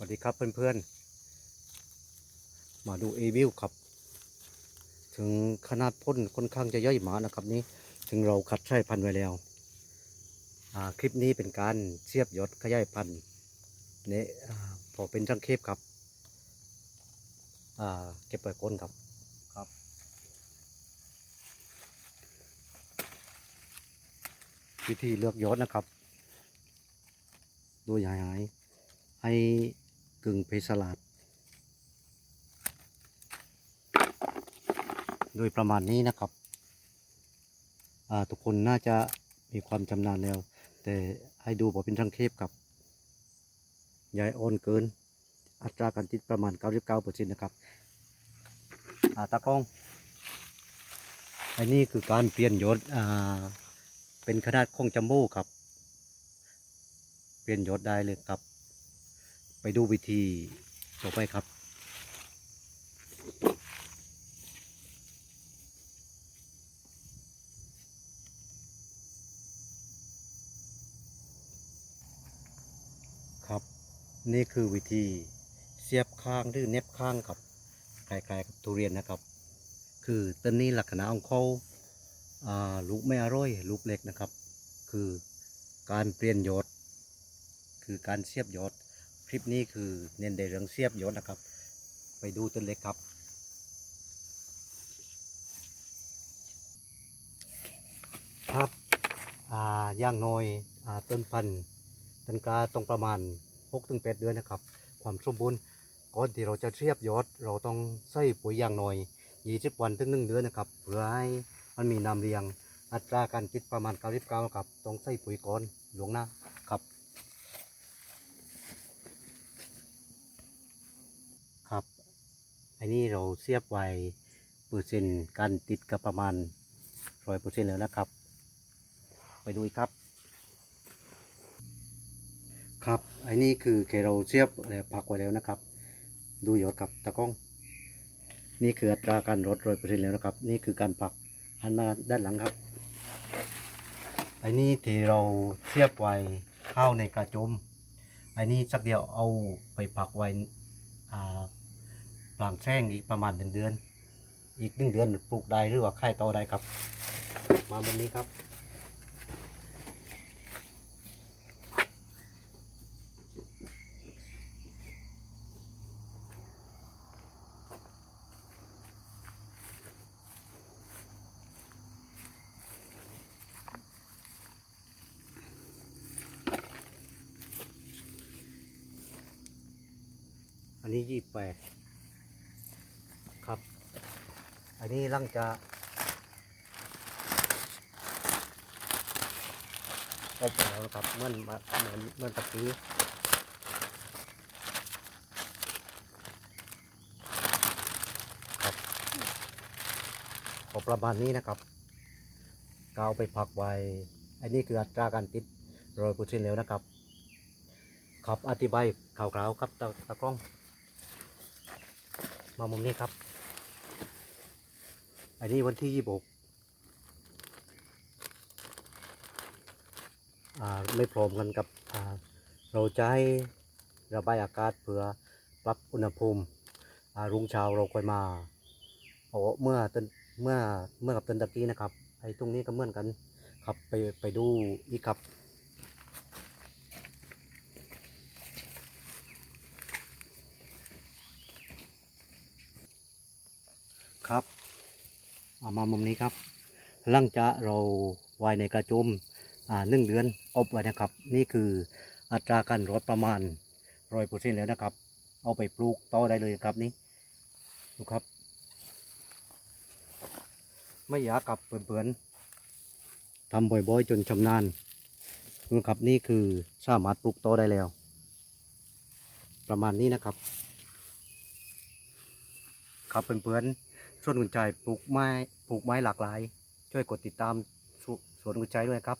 สวัสดีครับเพื่อนๆ มาดูเอวิวครับ ถึงขนาดพ่นค่อนข้างจะย่อยหมานะครับนี้ ถึงเราคัดใช้พันธุ์ไว้แล้วอ่าคลิปนี้เป็นการเสียบยศขยายพันธุ์เนี่ยอ่าพอเป็นช่างเคบครับอ่าเก็บไว้ก้นครับครับวิธีเลือกยศนะครับ ดูยายหายให้กึ่ึ่งเพสลาด โดยประมาณนี้นะครับ ทุกคนน่าจะมีความชำนาญแล้ว แต่ให้ดูบอกเป็นช่างเคบครับยายออนเกิน อัตราการติดประมาณ 99%นะครับาตากล้อง อันนี้คือการเปลี่ยนยศเป็นขนาดของจัมโบ้ครับ เปลี่ยนยศได้เลยครับ ดูวิธีต่อไปครับ ครับ นี่คือวิธีเสียบข้างหรือเน็บข้างครับคล้ายๆกับทุเรียนนะครับ คือต้นนี้ลักษณะของเขาอ่าลูกไม่อร่อยลูกเล็กนะครับ คือการเปลี่ยนยศคือการเสียบยศ คลิปนี้คือเน้นในเรื่องเสียบยศนะครับ ไปดูต้นเล็กครับ ครับอ่าย่างน้อยอ่าต้นพันธุ์ต้นกาต้องประมาณ6-8เดือนนะครับ ความสมบูรณ์ก่อนที่เราจะเสียบยศเราต้องใส่ปุ๋ยอย่างน้อย20วันถึง1เดือนนะครับเพื่อให้มันมีน้ำเลี้ยงอัตราการติดประมาณ99ครับต้องใส่ปุ๋ยก่อนหลวงหน้าครับ ครับ อันนี้เราเสียบไว้เปอร์เซ็นต์การติดกับประมาณร้อยเปอร์เซ็นต์แล้วนะครับ ไปดูครับ ครับอันนี้คือแค่เราเสียบแล้วพักไว้แล้วนะครับ ดูยอดครับตะกล้อง นี่คืออัตราการลดร้อยเปอร์เซ็นต์แล้วนะครับ นี่คือการพักหันมาด้านหลังครับอันนี้ที่เราเสียบไว้เข้าในกระจมอันนี้สักเดียวเอาไปพักไว้อ่า ปลางแช่งอีกประมาณหนึ่งเดือน อีกหนึ่งเดือนปลูกได้หรือว่าไข่ต่อได้ครับ มาบนนี้ครับอันนี้ยี่แปดครับ อันนี้ร่างจะอบแล้วนะครับเหมื่อนเหมือนเหมือนตะกี้ครับขอประมาณนี้นะครับกาวไปพักไว้ อันนี้คืออัตราการติดรอยเปอร์เซ็นแล้วนะครับครับอธิบายข่าวๆครับตาตากล้อง มามุมนี้ครับ อันนี้วันที่ยี่สิบอ่าไม่พร้อมกันกับเราจะให้ระบายอากาศเพื่อปรับอุณหภูมิอ่ารุ่งเช้าเราค่อยมาโอ้เมื่อต้นเมื่อเมื่อกับตนตะกี้นะครับไอ้ตรงนี้ก็เหมือนกัน ครับไปไปดูอีกครับ เอามามุมนี้ครับหลังจากเราไว้ในกระจุมอ่าหนึ่งเดือนอบไว้นะครับ นี่คืออัตราการรดประมาณร้อยเปอร์เซ็นต์แล้วนะครับ เอาไปปลูกต่อได้เลยครับนี่ดูครับ ไม่อยากกลับเปื่อนๆทำบ่อยๆจนชำนาญนะครับนี่คือสามารถปลูกต่อได้แล้ว ประมาณนี้นะครับ ครับเพื่อนๆ สวนกุญใจปลูกไม้ปลูกไม้หลากหลาย ช่วยกดติดตามสสวนกุญใจด้วยครับ